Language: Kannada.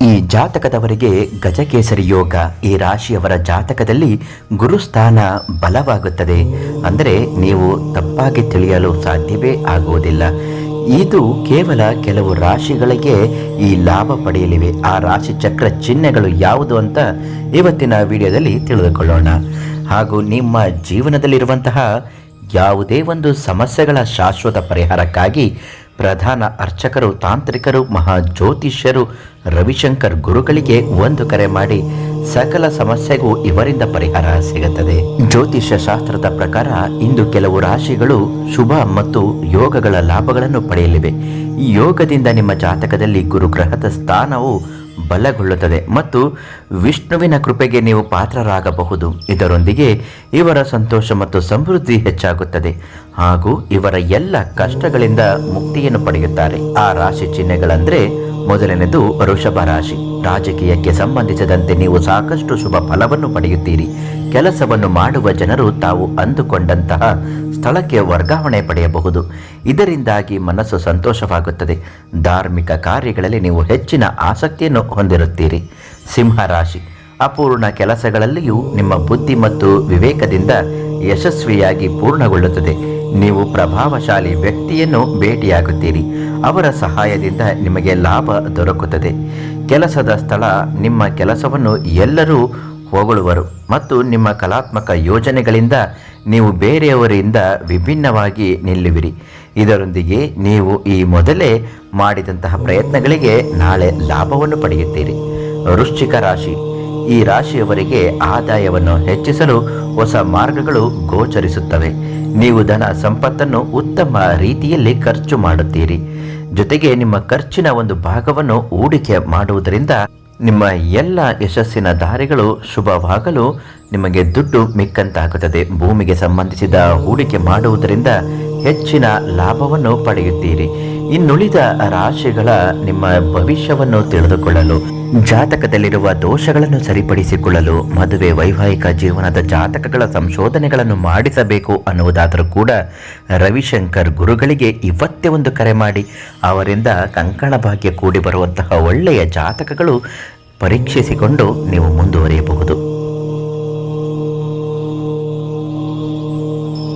ಈ ಜಾತಕದವರಿಗೆ ಗಜಕೇಸರಿ ಯೋಗ ಈ ರಾಶಿಯವರ ಜಾತಕದಲ್ಲಿ ಗುರುಸ್ಥಾನ ಬಲವಾಗುತ್ತದೆ. ಅಂದರೆ ನೀವು ತಪ್ಪಾಗಿ ತಿಳಿಯಲು ಸಾಧ್ಯವೇ ಆಗುವುದಿಲ್ಲ. ಇದು ಕೇವಲ ಕೆಲವು ರಾಶಿಗಳಿಗೆ ಈ ಲಾಭ ಪಡೆಯಲಿವೆ. ಆ ರಾಶಿ ಚಕ್ರ ಚಿಹ್ನೆಗಳು ಯಾವುದು ಅಂತ ಇವತ್ತಿನ ವಿಡಿಯೋದಲ್ಲಿ ತಿಳಿದುಕೊಳ್ಳೋಣ. ಹಾಗೂ ನಿಮ್ಮ ಜೀವನದಲ್ಲಿರುವಂತಹ ಯಾವುದೇ ಒಂದು ಸಮಸ್ಯೆಗಳ ಶಾಶ್ವತ ಪರಿಹಾರಕ್ಕಾಗಿ ಪ್ರಧಾನ ಅರ್ಚಕರು, ತಾಂತ್ರಿಕರು, ಮಹಾ ಜ್ಯೋತಿಷ್ಯರು, ರವಿಶಂಕರ್ ಗುರುಗಳಿಗೆ ಒಂದು ಕರೆ ಮಾಡಿ, ಸಕಲ ಸಮಸ್ಯೆಗೂ ಇವರಿಂದ ಪರಿಹಾರ ಸಿಗುತ್ತದೆ. ಜ್ಯೋತಿಷ್ಯ ಶಾಸ್ತ್ರದ ಪ್ರಕಾರ ಇಂದು ಕೆಲವು ರಾಶಿಗಳು ಶುಭ ಮತ್ತು ಯೋಗಗಳ ಲಾಭಗಳನ್ನು ಪಡೆಯಲಿವೆ. ಯೋಗದಿಂದ ನಿಮ್ಮ ಜಾತಕದಲ್ಲಿ ಗುರುಗ್ರಹದ ಸ್ಥಾನವು ಬಲಗೊಳ್ಳುತ್ತದೆ ಮತ್ತು ವಿಷ್ಣುವಿನ ಕೃಪೆಗೆ ನೀವು ಪಾತ್ರರಾಗಬಹುದು. ಇದರೊಂದಿಗೆ ಇವರ ಸಂತೋಷ ಮತ್ತು ಸಮೃದ್ಧಿ ಹೆಚ್ಚಾಗುತ್ತದೆ. ಹಾಗೂ ಇವರ ಎಲ್ಲ ಕಷ್ಟಗಳಿಂದ ಮುಕ್ತಿಯನ್ನು ಪಡೆಯುತ್ತಾರೆ. ಆ ರಾಶಿ ಚಿಹ್ನೆಗಳಂದ್ರೆ ಮೊದಲನೇದು ವೃಷಭ ರಾಶಿ. ರಾಜಕೀಯಕ್ಕೆ ಸಂಬಂಧಿಸಿದಂತೆ ನೀವು ಸಾಕಷ್ಟು ಶುಭ ಫಲವನ್ನು ಪಡೆಯುತ್ತೀರಿ. ಕೆಲಸವನ್ನು ಮಾಡುವ ಜನರು ತಾವು ಅಂದುಕೊಂಡಂತಹ ಸ್ಥಳಕ್ಕೆ ವರ್ಗಾವಣೆ ಪಡೆಯಬಹುದು. ಇದರಿಂದಾಗಿ ಮನಸ್ಸು ಸಂತೋಷವಾಗುತ್ತದೆ. ಧಾರ್ಮಿಕ ಕಾರ್ಯಗಳಲ್ಲಿ ನೀವು ಹೆಚ್ಚಿನ ಆಸಕ್ತಿಯನ್ನು ಹೊಂದಿರುತ್ತೀರಿ. ಸಿಂಹ ರಾಶಿ. ಅಪೂರ್ಣ ಕೆಲಸಗಳಲ್ಲಿಯೂ ನಿಮ್ಮ ಬುದ್ಧಿ ಮತ್ತು ವಿವೇಕದಿಂದ ಯಶಸ್ವಿಯಾಗಿ ಪೂರ್ಣಗೊಳ್ಳುತ್ತದೆ. ಪ್ರಭಾವಶಾಲಿ ವ್ಯಕ್ತಿಯನ್ನು ಭೇಟಿಯಾಗುತ್ತೀರಿ. ಅವರ ಸಹಾಯದಿಂದ ನಿಮಗೆ ಲಾಭ ದೊರಕುತ್ತದೆ. ಕೆಲಸದ ಸ್ಥಳ ನಿಮ್ಮ ಕೆಲಸವನ್ನು ಎಲ್ಲರೂ ಹೊಗಳುವರು ಮತ್ತು ನಿಮ್ಮ ಕಲಾತ್ಮಕ ಯೋಜನೆಗಳಿಂದ ನೀವು ಬೇರೆಯವರಿಂದ ವಿಭಿನ್ನವಾಗಿ ನಿಲ್ಲುವಿರಿ. ಇದರೊಂದಿಗೆ ನೀವು ಈ ಮೊದಲೇ ಮಾಡಿದಂತಹ ಪ್ರಯತ್ನಗಳಿಗೆ ನಾಳೆ ಲಾಭವನ್ನು ಪಡೆಯುತ್ತೀರಿ. ವೃಶ್ಚಿಕ ರಾಶಿ. ಈ ರಾಶಿಯವರಿಗೆ ಆದಾಯವನ್ನು ಹೆಚ್ಚಿಸಲು ಹೊಸ ಮಾರ್ಗಗಳು ಗೋಚರಿಸುತ್ತವೆ. ನೀವು ಧನ ಸಂಪತ್ತನ್ನು ಉತ್ತಮ ರೀತಿಯಲ್ಲಿ ಖರ್ಚು ಮಾಡುತ್ತೀರಿ. ಜೊತೆಗೆ ನಿಮ್ಮ ಖರ್ಚಿನ ಒಂದು ಭಾಗವನ್ನು ಹೂಡಿಕೆ ಮಾಡುವುದರಿಂದ ನಿಮ್ಮ ಎಲ್ಲ ಯಶಸ್ಸಿನ ದಾರಿಗಳು ಶುಭವಾಗಲು ನಿಮಗೆ ದುಡ್ಡು ಮಿಕ್ಕಂತಾಗುತ್ತದೆ. ಭೂಮಿಗೆ ಸಂಬಂಧಿಸಿದ ಹೂಡಿಕೆ ಮಾಡುವುದರಿಂದ ಹೆಚ್ಚಿನ ಲಾಭವನ್ನು ಪಡೆಯುತ್ತೀರಿ. ಇನ್ನುಳಿದ ರಾಶಿಗಳ ನಿಮ್ಮ ಭವಿಷ್ಯವನ್ನು ತಿಳಿದುಕೊಳ್ಳಲು ಜಾತಕದಲ್ಲಿರುವ ದೋಷಗಳನ್ನು ಸರಿಪಡಿಸಿಕೊಳ್ಳಲು ಮದುವೆ ವೈವಾಹಿಕ ಜೀವನದ ಜಾತಕಗಳ ಸಂಶೋಧನೆಗಳನ್ನು ಮಾಡಿಸಬೇಕು ಅನ್ನುವುದಾದರೂ ಕೂಡ ರವಿಶಂಕರ್ ಗುರುಗಳಿಗೆ ಇವತ್ತೇ ಒಂದು ಕರೆ ಮಾಡಿ, ಅವರಿಂದ ಕಂಕಣ ಭಾಗ್ಯ ಕೂಡಿ ಬರುವಂತಹ ಒಳ್ಳೆಯ ಜಾತಕಗಳು ಪರೀಕ್ಷಿಸಿಕೊಂಡು ನೀವು ಮುಂದುವರಿಯಬಹುದು.